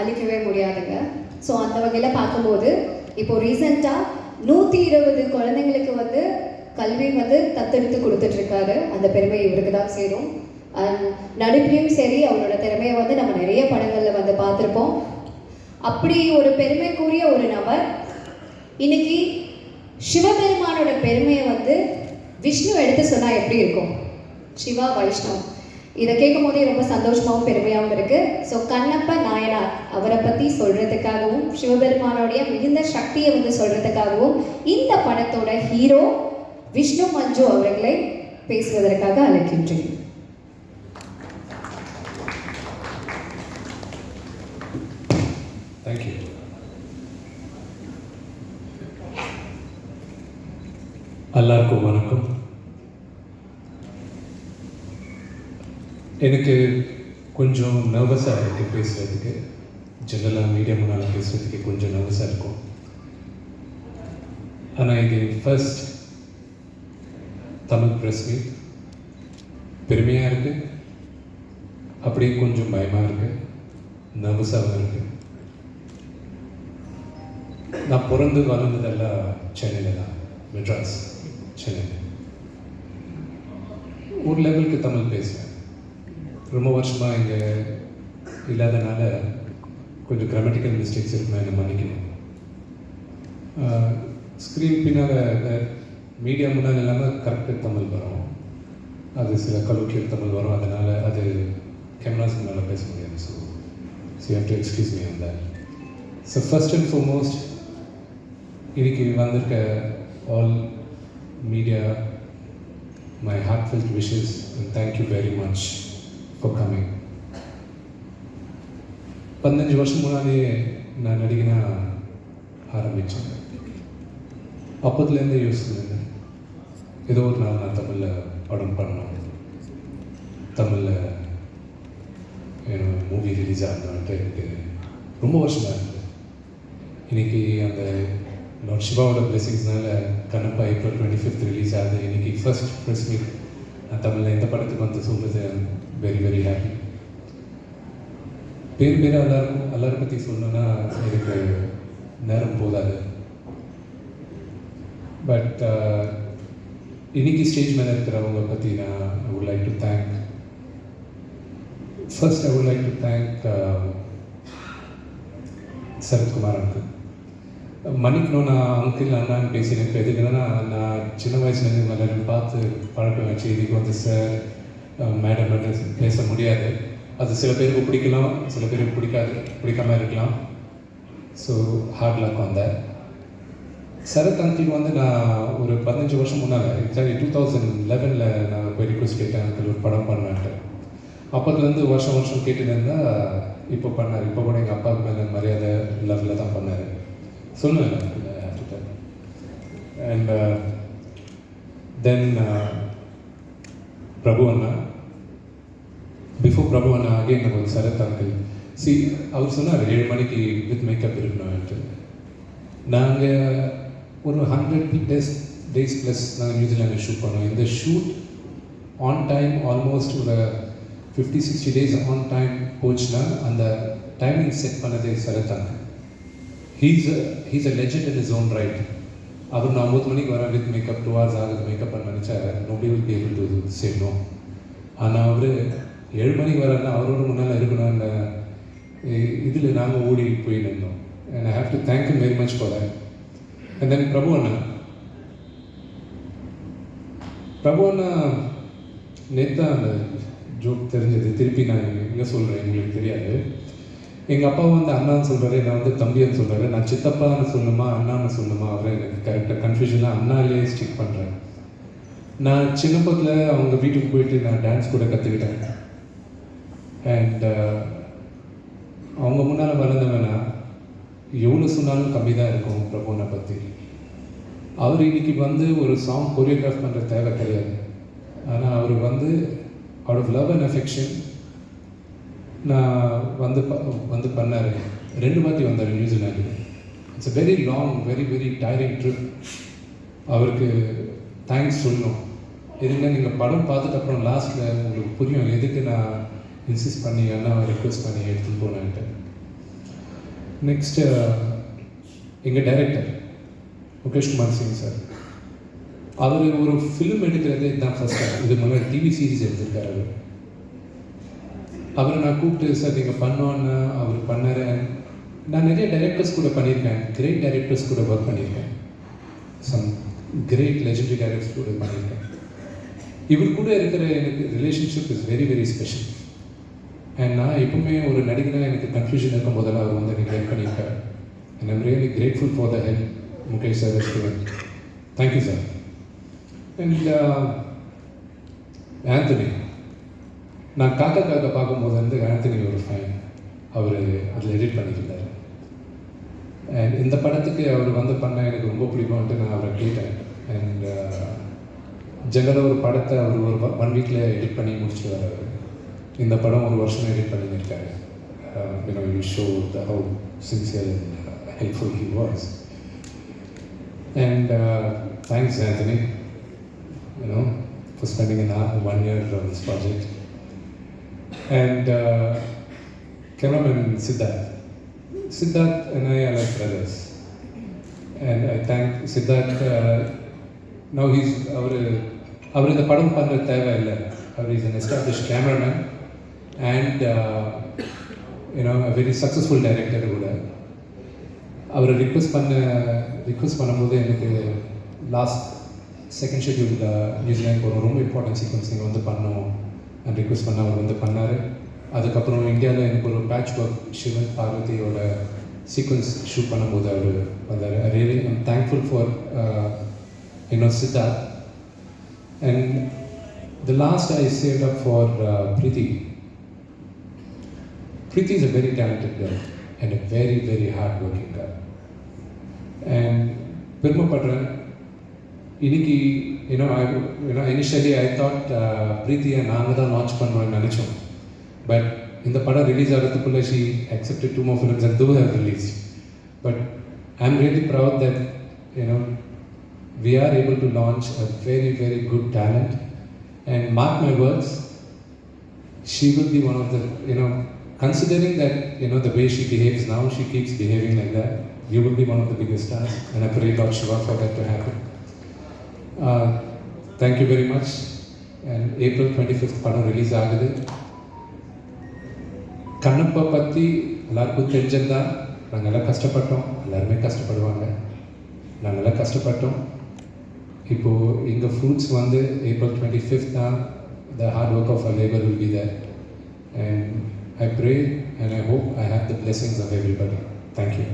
அழிக்கவே முடியாதுங்க. ஸோ அந்த வகையில் பார்க்கும்போது இப்போ ரீசெண்டாக நூற்றி இருபது குழந்தைங்களுக்கு வந்து கல்வி வந்து தத்தெடுத்து கொடுத்துட்ருக்காரு. அந்த பெருமை இவருக்கு தான் சேரும். அண்ட் நடிப்புலையும் சரி அவரோட திறமையை வந்து நம்ம நிறைய படங்களில் வந்து பார்த்துருப்போம். அப்படி ஒரு பெருமைக்குரிய ஒரு நபர் இன்னைக்கு சிவபெருமானோட பெருமையை வந்து விஷ்ணு எடுத்து சொன்னால் எப்படி இருக்கும்? சிவா வைஷ்ணவ் இதை கேட்கும் போதே ரொம்ப சந்தோஷமாகவும் பெருமையாகவும் இருக்கு. ஸோ கண்ணப்ப நாயனார் அவரை பத்தி சொல்றதுக்காகவும் சிவபெருமானோடைய மிகுந்த சக்தியை வந்து சொல்றதுக்காகவும் இந்த படத்தோட ஹீரோ விஷ்ணு மஞ்சு அவர்களை பேசுவதற்காக அழைக்கின்றேன். தேங்க்யூ எல்லாருக்கும் வணக்கம். எனக்கு கொஞ்சம் நர்வஸாக இருக்குது பேசுகிறதுக்கு ஜெனரலாக மீடியா முன்னால் பேசுகிறதுக்கு கொஞ்சம் நர்வஸாக இருக்கும். ஆனால் இது ஃபர்ஸ்ட் தமிழ் ப்ரெஸ் மீட் பெருமையாக இருக்குது அப்படியே கொஞ்சம் பயமாக இருக்குது நர்வஸாகவும் இருக்குது நான் பிறந்து வளர்ந்ததெல்லாம் சென்னையில் தான். மெட்ராஸ் சென்னையில். ஒரு லெவலுக்கு தமிழ் பேசுவேன் ரொம்ப வருஷமாக இங்கே இல்லாதனால கொஞ்சம் கிராமட்டிக்கல் மிஸ்டேக்ஸ் இருக்குமே என்ன மன்னிக்கணும். ஸ்க்ரீன் பின்னால் மீடியா முன்னால் இல்லாமல் கரெக்டாக தமிழ் வரும். அது சில கலோக்கியல் தமிழ் வரும் அதனால் அது கேமராஸ் மேலே பேச முடியாது. So so how to excuse me அந்த ஸோ ஃபர்ஸ்ட் அண்ட் ஃபார்மோஸ்ட் இன்னைக்கு வந்திருக்க all media my heartfelt wishes and thank you very much for coming பதினஞ்சு வருஷம் முன்னாடியே நான் நடிகனா ஆரம்பித்தேன் அப்போதுலேருந்து யோசிச்சிருந்தேன் ஏதோ ஒரு நாள் நான் தமிழில் படம் பண்ணணும் தமிழில் என்னோட மூவி ரிலீஸ் ஆகணுன்ட்டு எனக்கு ரொம்ப வருஷமாக இருந்தது இன்னைக்கு அந்த லார்ட் சிவாவோட பிளெஸிங்ஸ்னால Kannappa April twenty fifth release ஆகுது இன்னைக்கு ஃபர்ஸ்ட் ப்ரெஸ் மீட் தமிழில் எந்த படத்துக்கு வந்து சொல்கிறது வெரி வெரி ஹாப்பி பேர் பேராக எல்லாருக்கும் எல்லாரும் பற்றி சொல்லணும்னா எனக்கு நேரம் போதாது. பட் uh, இன்னைக்கு ஸ்டேஜ் மேலே இருக்கிறவங்க பற்றி நான் I would like to thank first I would like to thank Sarathkumar uncle. மன்னிக்கணும் நான் அங்கிள் அண்ணான்னு பேசினேன் இப்போ எதுக்குன்னா நான் சின்ன வயசுலேருந்து எல்லாரும் பார்த்து பழக்கம் வச்சு இதுக்கு வந்து சார் மேடம் பேச முடியாது. அது சில பேருக்கு பிடிக்கலாம் சில பேருக்கு பிடிக்காது பிடிக்காம இருக்கலாம். ஸோ ஹார்ட் லக் வந்தேன் சரத் அங்கிள் வந்து நான் ஒரு பதினஞ்சு வருஷம் முன்னால் எக்ஸாக்ட்லி டூ தௌசண்ட் லெவனில் நான் போய் ரிக்வஸ்ட் கேட்டேன் அங்கிள் ஒரு படம் பண்ணான்ட்டு அப்போதுலேருந்து வருஷம் வருஷம் கேட்டுன்னு இருந்தால் இப்போ பண்ணார். இப்போ கூட எங்கள் அப்பாவுக்கு மேலே மரியாதை லெவலில் தான் பண்ணார். சொல்லுவேன் and then Prabhu anna before Prabhu anna again நம்ம ஒரு சரத் அங்கிள் சி அவர் சொன்னார் ஏழு மணிக்கு வித் மேக்கப் இருக்கணும்ட்டு நாங்கள் ஒரு ஹண்ட்ரட் டேஸ் டேஸ் ப்ளஸ் நாங்கள் நியூசிலாண்டில் ஷூட் பண்ணோம். இந்த ஷூட் ஆன் டைம் ஆல்மோஸ்ட் ஒரு fifty sixty days on time போச்சுன்னா அந்த டைமிங் செட் பண்ணதே சரத்தாங்க he's he's a legend in his own right அவர் நான் ஒம்பது மணிக்கு வரேன் வித் மேக்கப் டூ ஹவர்ஸ் ஆகுது மேக்கப் பண்ண நினச்சா nobody will be able to same ஆனால் அவர் ஏழு மணிக்கு வரேன்னா அவரோட முன்னால் இருக்கணும்னு இதில் நாங்கள் ஓடி போயின்னு இருந்தோம் and I have to thank you very much for that and then Prabhu anna. Prabhu anna நேற்று அந்த ஜோக் தெரிஞ்சது. திருப்பி நான் என்ன சொல்கிறேன் எங்களுக்கு தெரியாது. எங்கள் அப்பா வந்து அண்ணான்னு சொல்கிறாரு நான் வந்து தம்பின்னு சொல்கிறாரு நான் சித்தப்பான்னு சொல்லணுமா அண்ணான்னு சொல்லணுமா அவரை எனக்கு கரெக்டாக கன்ஃபியூஷனாக அண்ணாலேயே ஸ்டிக் பண்ணுறேன் நான் சின்ன பக்கத்தில் அவங்க வீட்டுக்கு போயிட்டு நான் டான்ஸ் கூட கற்றுக்கிட்டேன் அண்ட் uh, அவங்க முன்னால் வளர்ந்தவனா எவ்வளோ சொன்னாலும் கம்மி தான் இருக்கும் பிரபுனை பற்றி அவர் இன்னைக்கு வந்து ஒரு சாங் கொரியோகிராஃப் பண்ணுற தேவை கிடையாது. ஆனால் அவர் வந்து out of love and affection நான் வந்து ப வந்து பண்ணார். ரெண்டு மாற்றி வந்தார் New Zealand it's a very long very very tiring trip அவருக்கு தேங்க்ஸ் சொல்லணும். இருங்க நீங்கள் படம் பார்த்துட்டு அப்புறம் லாஸ்ட்டில் உங்களுக்கு புரியும். எதுக்கு நான் இன்சிஸ்ட் பண்ணி அண்ணா ரெக்வஸ்ட் பண்ணி எடுத்துகிட்டு போனேன்ட்டு. நெக்ஸ்ட்டு எங்கள் டைரக்டர் முகேஷ் குமார் சிங் சார் அவர் ஒரு ஃபிலிம் எடுக்கிறதே இதுதான் ஃபஸ்ட்டு இது முன்னாடி டிவி சீரீஸ் எடுத்திருக்காரு. அவர் அவரை நான் கூப்பிட்டு சார் நீங்கள் பண்ணோன்னு அவர் பண்ணார் நான் நிறைய டைரக்டர்ஸ் கூட பண்ணியிருக்கேன். கிரேட் டைரக்டர்ஸ் கூட ஒர்க் பண்ணியிருக்கேன். சம் கிரேட் லெஜண்டரி டைரக்டர்ஸ் கூட பண்ணியிருக்கேன். இவர் கூட இருக்கிற எனக்கு relationship is very very special and நான் எப்பவுமே ஒரு நடிகனாக எனக்கு கன்ஃபியூஷன் இருக்கும் போதெல்லாம் அவர் வந்து எனக்கு ஹெல்ப் பண்ணியிருக்கார். And I'm really grateful for the help Mukesh sir restaurant thank you sir and Anthony நான் காக்கா காக்கா பார்க்கும்போது வந்து ஆந்தனி ஒரு ஃபைன் அவர் அதில் எடிட் பண்ணியிருந்தார். அண்ட் இந்த படத்துக்கு அவர் வந்து பண்ண எனக்கு ரொம்ப பிடிக்கும்ன்ட்டு நான் அவரை கேட்டேன். அண்ட் uh, ஜெனரலாக ஒரு படத்தை அவர் ஒரு ஒன் வீக்கில் எடிட் பண்ணி முடிச்சுட்டு வர்றாரு இந்த படம் ஒரு வருஷம் எடிட் பண்ணியிருக்காரு. You know you show the how sincere and helpful he was and thanks Anthony you know for spending one year one year. And uh, cameraman Siddharth. Siddharth and I are like brothers. And I thank Siddharth. Uh, now he's our அவர் இந்த படம் பண்ணது தேவை இல்லை அவர் is an establish cameraman and you know very successful director கூட அவரை request பண்ண request பண்ணும்போது எனக்கு லாஸ்ட் செகண்ட் ஷெட்யூல் நியூசிலாந்து போகிறோம் ரொம்ப இம்பார்ட்டன்ட் சீக்வன்ஸ் நீங்கள் வந்து பண்ணோம் நான் ரிக்வெஸ்ட் பண்ண அவர் வந்து பண்ணார். அதுக்கப்புறம் இந்தியாவில் எனக்கு ஒரு பேட்ச் ஒர்க் சிவன் பார்வதியோட சீக்வன்ஸ் ஷூட் பண்ணும்போது அவர் வந்தார். Really I'm thankful for you know Siddharth and the last I save up for Preethi Preethi is a very talented girl and a very very hard working girl and பெருமைப்படுறேன். இன்னைக்கு You know I you know initially I thought பிரீத்தியை நாங்கள் தான் launch பண்ணுவோம்னு நினச்சோம் but இந்த படம் release ஆகிறதுக்குள்ளே she accepted two more films and to have release but I am really proud that you know we are able to launch a very, very good talent. And mark my words, she will be one of the, you know, considering that, you know, the way she behaves now, she keeps behaving like that, you will be one of the biggest stars. And I pray Lord Shiva for that to happen. Thank you very much and April twenty fifth படம் release ஆகுது. கண்ணப்பை பற்றி எல்லாருக்கும் தெரிஞ்சதுதான் நாங்கள் எல்லாம் கஷ்டப்பட்டோம். எல்லாருமே கஷ்டப்படுவாங்க. நாங்கள் எல்லாம் கஷ்டப்பட்டோம். இப்போது எங்கள் ஃப்ரூட்ஸ் வந்து ஏப்ரல் டுவெண்ட்டி ஃபிஃப்த் தான் the hard work of a labour will be there and I pray and I hope I have the blessings of everybody thank you